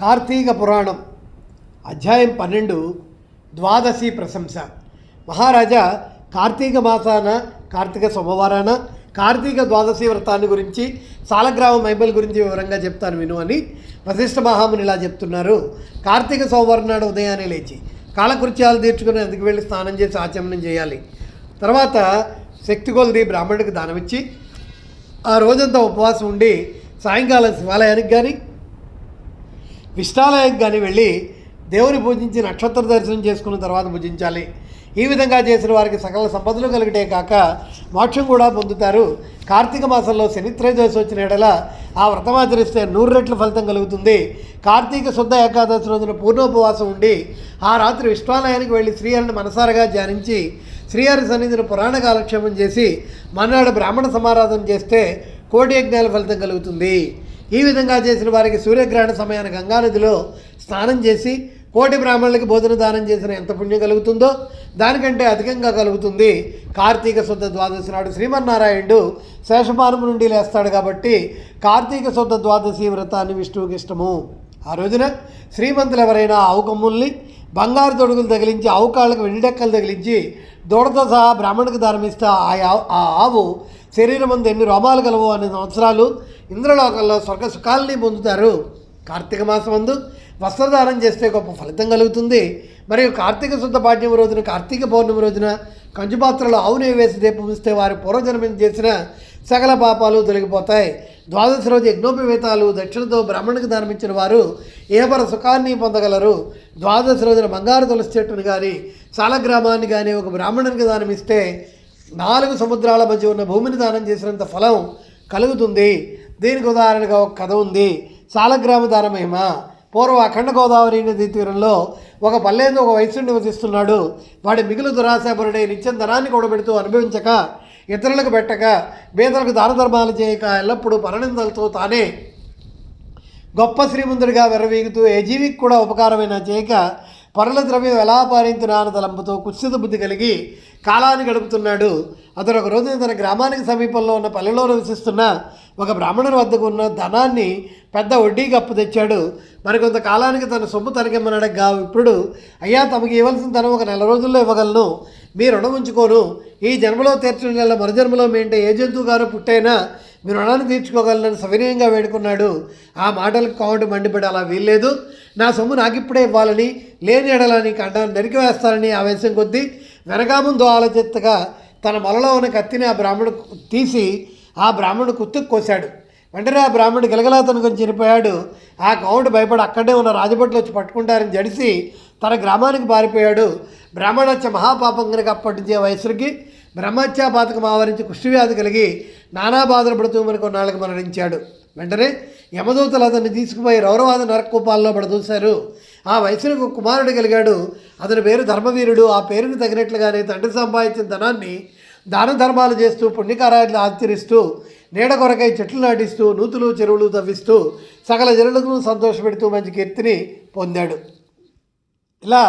కార్తీక పురాణం అధ్యాయం పన్నెండు ద్వాదశి ప్రశంస. మహారాజా కార్తీక మాసాన కార్తీక సోమవారాన కార్తీక ద్వాదశి వ్రతాన్ని గురించి సాలగ్రామ మైబల్ గురించి వివరంగా చెప్తాను విను అని వశిష్ఠ మహాముని ఇలా చెప్తున్నారు. కార్తీక సోమవారం నాడు ఉదయాన్నే లేచి కాలకృత్యాలు తీర్చుకుని అందుకు వెళ్ళి స్నానం చేసి ఆచమనం చేయాలి. తర్వాత శక్తి కొలది బ్రాహ్మణుడికి దానమిచ్చి ఆ రోజంతా ఉపవాసం ఉండి సాయంకాలం శివాలయానికి కానీ విష్ణాలయానికి కానీ వెళ్ళి దేవుని పూజించి నక్షత్ర దర్శనం చేసుకున్న తర్వాత పూజించాలి ఈ విధంగా చేసిన వారికి సకల సంపదలు కలిగితే కాక మోక్షం కూడా పొందుతారు. కార్తీక మాసంలో శనిత్రయోదశి వచ్చిన ఎడల ఆ వ్రతమాచరిస్తే నూరు రెట్ల ఫలితం కలుగుతుంది. కార్తీక శుద్ధ ఏకాదశి రోజున పూర్ణోపవాసం ఉండి ఆ రాత్రి విశ్వాలయానికి వెళ్ళి శ్రీహరిని మనసారగా ధ్యానించి శ్రీహరి సన్నిధిని పురాణ కాలక్షేమం చేసి మన్నాడు బ్రాహ్మణ సమారాధన చేస్తే కోటి యజ్ఞాల ఫలితం కలుగుతుంది. ఈ విధంగా చేసిన వారికి సూర్యగ్రహణ సమయాన గంగానదిలో స్నానం చేసి కోటి బ్రాహ్మణులకి భోజన దానం చేసిన ఎంత పుణ్యం కలుగుతుందో దానికంటే అధికంగా కలుగుతుంది కార్తీక శుద్ధ ద్వాదశి నాడు శ్రీమన్నారాయణుడు శేషమానము నుండి లేస్తాడు కాబట్టి కార్తీక శుద్ధ ద్వాదశి వ్రతాన్ని విష్ణువుకి ఇష్టము. ఆ రోజున శ్రీమంతులు ఎవరైనా ఆవుకమ్ముల్ని బంగారు తొడుగులు తగిలించి ఆవు కాళ్ళకు వెండిడెక్కలు తగిలించి దూడతో సహా బ్రాహ్మణుడికి ధర్మిస్తే ఆ ఆ ఆవు శరీరం ముందు ఎన్ని రోమాలు కలవు అనే సంవత్సరాలు ఇంద్రలోకంలో స్వర్గ సుఖాలని పొందుతారు. కార్తీక మాసం ముందు వస్త్రదానం చేస్తే గొప్ప ఫలితం కలుగుతుంది. మరియు కార్తీక శుద్ధ పాఠ్యం రోజున కార్తీక పౌర్ణమి రోజున కంచుపాత్రలో ఆవునే వేసి దీపం ఇస్తే వారి పూర్వజన్మం చేసిన సకల పాపాలు తొలగిపోతాయి. ద్వాదశి రోజు యజ్ఞోపవేతాలు దక్షిణతో బ్రాహ్మణునికి ధర్మించిన వారు ఏపర సుఖాన్ని పొందగలరు? ద్వాదశి రోజున బంగారు తులసి చెట్టును కానీ సాలగ్రామాన్ని కానీ ఒక బ్రాహ్మణునికి దానమిస్తే నాలుగు సముద్రాల మధ్య ఉన్న భూమిని దానం చేసినంత ఫలం కలుగుతుంది. దీనికి ఉదాహరణగా ఒక కథ ఉంది. సాలగ్రామ దాన మహిమ పూర్వం అఖండ గోదావరి నదీ తీరంలో ఒక పల్లెందు ఒక వయస్సు నివసిస్తున్నాడు. వాడి మిగులు దురాశాపరుడే నిత్యం ధనాన్ని కూడబెడుతూ అనుభవించక ఇతరులకు పెట్టక బీదలకు దాన ధర్మాలు చేయక ఎల్లప్పుడూ పరనిందలతో తానే గొప్ప శ్రీమంతుడిగా విరవీగుతూ ఏ జీవికి కూడా ఉపకారమైన చేయక పరుల ద్రవ్యం ఎలా పారించిన అన్న తలంపుతో కుత్సిత బుద్ధి కలిగి కాలాన్ని గడుపుతున్నాడు. అతడు ఒక రోజున తన గ్రామానికి సమీపంలో ఉన్న పల్లెలో నివసిస్తున్న ఒక బ్రాహ్మణుని వద్దకు ఉన్న ధనాన్ని పెద్ద వడ్డీకి అప్పు తెచ్చాడు. మరికొంత కాలానికి తన సొమ్ము తనకిమ్మనడగా ఇప్పుడు అయ్యా తమకు ఇవ్వాల్సిన ధనం ఒక నెల రోజుల్లో ఇవ్వగలను. మీ రుణం ఉంచుకోను. ఈ జన్మలో తీర్చిన నెల మరుజన్మలో మీ ఇంట ఏ జంతువు గారు పుట్టైనా మీ రుణాన్ని తీర్చుకోగలనని సవినయంగా వేడుకున్నాడు. ఆ మాటలకు కావటి మండిపడి అలా వీల్లేదు. నా సొమ్ము నాకిప్పుడే ఇవ్వాలని లేని ఎడలని కండాన్ని నరికి వేస్తానని ఆవేశం కొద్దీ వెనక ఆలోచిస్తగా ఆలోచిత్తగా తన మొలలో ఉన్న కత్తిని ఆ బ్రాహ్మణుడు తీసి ఆ బ్రాహ్మణుడు కుత్తుకు కోశాడు. వెంటనే ఆ బ్రాహ్మణుడు గిలగలా తనుకొని చనిపోయాడు. ఆ కౌంటు భయపడి అక్కడే ఉన్న రాజభట్లు వచ్చి పట్టుకుంటారని జడిసి తన గ్రామానికి పారిపోయాడు. బ్రాహ్మణత్య మహాపాపం కనుక అప్పటి నుంచి ఆ వయసుకి బ్రహ్మత్యా పాతకం ఆవరించి కుష్ఠవ్యాధి కలిగి నానా బాధలు పడుతూ మనకు నాలుగు మరణించాడు వెంటనే యమదూతలు అతన్ని తీసుకుపోయి రౌరవాద నరకూపాల్లో పడదూశారు ఆ వయసులకు కుమారుడు కలిగాడు. అతని పేరు ధర్మవీరుడు. ఆ పేరుకు తగినట్లుగానే తండ్రి సంపాదించిన ధనాన్ని దాన ధర్మాలు చేస్తూ పుణ్యకార్యాలు ఆచరిస్తూ నీడ కొరకై చెట్లు నాటిస్తూ నూతులు చెరువులు తవ్విస్తూ సకల జనులకు సంతోషపెడుతూ మంచి కీర్తిని పొందాడు. ఇలా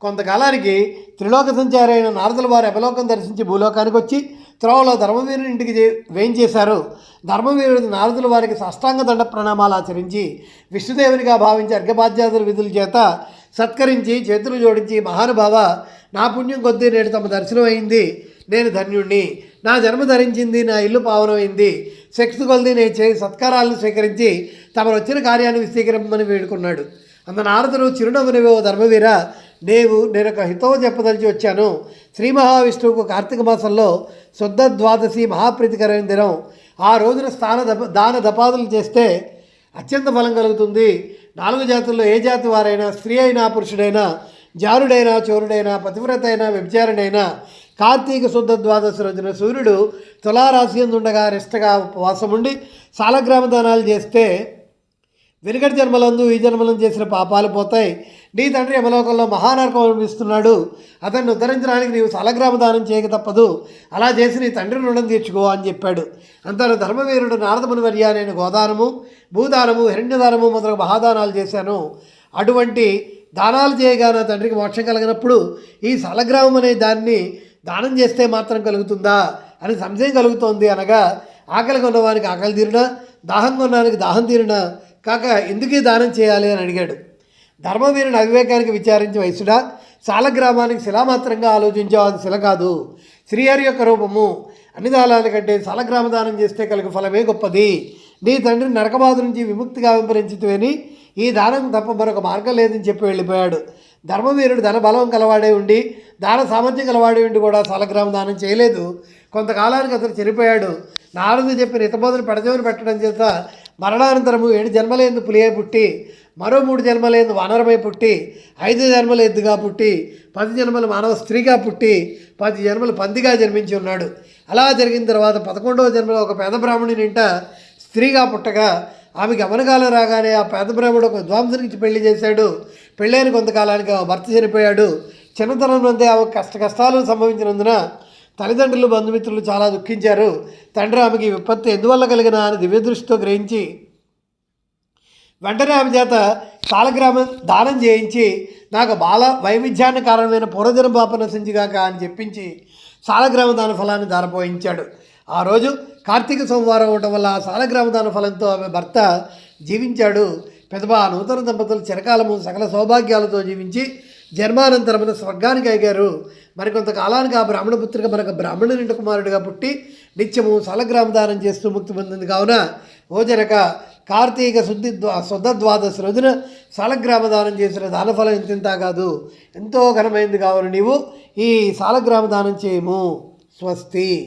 కొంతకాలానికి త్రిలోక సంచారైన నారదుల వారు అపలోకం దర్శించి భూలోకానికి వచ్చి త్రోవలో ధర్మవీరుని ఇంటికి చే- వేయించేశారు. ధర్మవీరుడు నారదుల వారికి సాష్టాంగ దండ ప్రణామాలు ఆచరించి విష్ణుదేవునిగా భావించి అర్ఘబాధ్యాదుల విధుల చేత సత్కరించి చేతులు జోడించి మహానుభావ నా పుణ్యం కొద్దీ నేడు తమ దర్శనం అయింది. నేను ధన్యుణ్ణి. నా జన్మ ధరించింది నా ఇల్లు పావనమైంది శక్తి కొలది నేను చేయి సత్కారాలను స్వీకరించి తమరు వచ్చిన కార్యాన్ని విస్తీకరింపమని వేడుకున్నాడు. అంత నారదుడు చిరునవ్వునివో ధర్మవీర నేను నేను ఒక హితవు చెప్పదలిచి వచ్చాను. శ్రీ మహావిష్ణువుకు కార్తీక మాసంలో శుద్ధ ద్వాదశి మహాప్రీతికరమైన దినం. ఆ రోజున స్థాన దప దాన దపాదులు చేస్తే అత్యంత ఫలం కలుగుతుంది. నాలుగు జాతుల్లో ఏ జాతి వారైనా స్త్రీ అయినా పురుషుడైనా జారుడైనా చోరుడైనా పతివ్రత అయినా వ్యభిచారుడైనా కార్తీక శుద్ధ ద్వాదశి రోజున సూర్యుడు తులారాశి ఉండగా రిష్టగా ఉపవాసం ఉండి సాలగ్రామ దానాలు చేస్తే వెనుకటి జన్మలందు ఈ జన్మలను చేసిన పాపాలు పోతాయి. నీ తండ్రి యమలోకంలో మహానరకం అనిపిస్తున్నాడు. అతన్ని ఉద్ధరించడానికి నీవు సలగ్రామ దానం చేయక తప్పదు. అలా చేసి నీ తండ్రి రుణం తీర్చుకో అని చెప్పాడు. అంతను ధర్మవీరుడు నారదముని వర్య నేను గోదానము భూదానము హిరణ్యదానము మొదలగు మహాదానాలు చేశాను. అటువంటి దానాలు చేయగా నా తండ్రికి మోక్షం కలిగినప్పుడు ఈ సలగ్రామం అనే దాన్ని దానం చేస్తే మాత్రం కలుగుతుందా అని సంశయం కలుగుతోంది అనగా ఆకలి కొన్నవానికి ఆకలి తీరిన దాహం కొన్నవానికి దాహం తీరినా కాక ఎందుకీ దానం చేయాలి అని అడిగాడు. ధర్మవీరుని అవివేకానికి విచారించి వయసుడా సాలగ్రామానికి శిలామాత్రంగా ఆలోచించావు అది శిల కాదు. శ్రీహరి యొక్క రూపము. అన్ని దానాల కంటే సాలగ్రామ దానం చేస్తే కలిగే ఫలమే గొప్పది. నీ తండ్రి నరకబాధ నుంచి విముక్తిగా వింపరించితేని ఈ దానం తప్ప మరొక మార్గం లేదని చెప్పి వెళ్ళిపోయాడు. ధర్మవీరుడు ధన బలం కలవాడే ఉండి దాన సామర్థ్యం కలవాడే ఉండి కూడా సాలగ్రామ దానం చేయలేదు. కొంతకాలానికి అతను చనిపోయాడు. నారదు చెప్పిన హితబోధన పెడజోని పెట్టడం చేత మరణానంతరము ఏడు జన్మలేందు పులియే పుట్టి మరో మూడు జన్మలేందు వానరమై పుట్టి ఐదు జన్మలు ఎద్దుగా పుట్టి పది జన్మలు మానవ స్త్రీగా పుట్టి పది జన్మలు పందిగా జన్మించి ఉన్నాడు. అలా జరిగిన తర్వాత పదకొండవ జన్మలో ఒక పేద బ్రాహ్మణుని ఇంట స్త్రీగా పుట్టగా ఆమె గమనకాలం రాగానే ఆ పేద బ్రాహ్మణుడు ఒక విద్వాంసునికి పెళ్ళి చేశాడు. పెళ్ళైన కొంతకాలానికి భర్త చనిపోయాడు. చిన్నతనం నుండే ఆమె కష్ట కష్టాలు సంభవించినందున తల్లిదండ్రులు బంధుమిత్రులు చాలా దుఃఖించారు. తండ్రి ఆమెకి విపత్తి విపత్తు ఎందువల్ల కలిగిన అని దివ్యదృష్టితో గ్రహించి వెంటనే ఆమె చేత సాలగ్రామం దానం చేయించి నాకు బాల వైవిధ్యాన్ని కారణమైన పూర్వజన పాప నశించిగాక అని చెప్పించి సాలగ్రామ దాన ఫలాన్ని దారపోయించాడు ఆ రోజు కార్తీక సోమవారం అవటం వల్ల సాలగ్రామ దాన ఫలంతో ఆమె భర్త జీవించాడు. పెదబా నూతన దంపతులు చిరకాలము సకల సౌభాగ్యాలతో జీవించి జన్మానంతరమున స్వర్గానికి అయ్యారు. మరికొంత కాలానికి ఆ బ్రాహ్మణపుత్రిక మనకు బ్రాహ్మణ నిండు కుమారుడిగా పుట్టి నిత్యము సాలగ్రామ దానం చేస్తూ ముక్తి పొందింది. కావున ఓజనక కార్తీక శుద్ధి శుద్ధ ద్వాదశి రోజున సాలగ్రామ దానం చేసిన దానఫలం ఇంతింత కాదు. ఎంతో ఘనమైంది. కావున నీవు ఈ సాలగ్రామ దానం చేయము. స్వస్తి.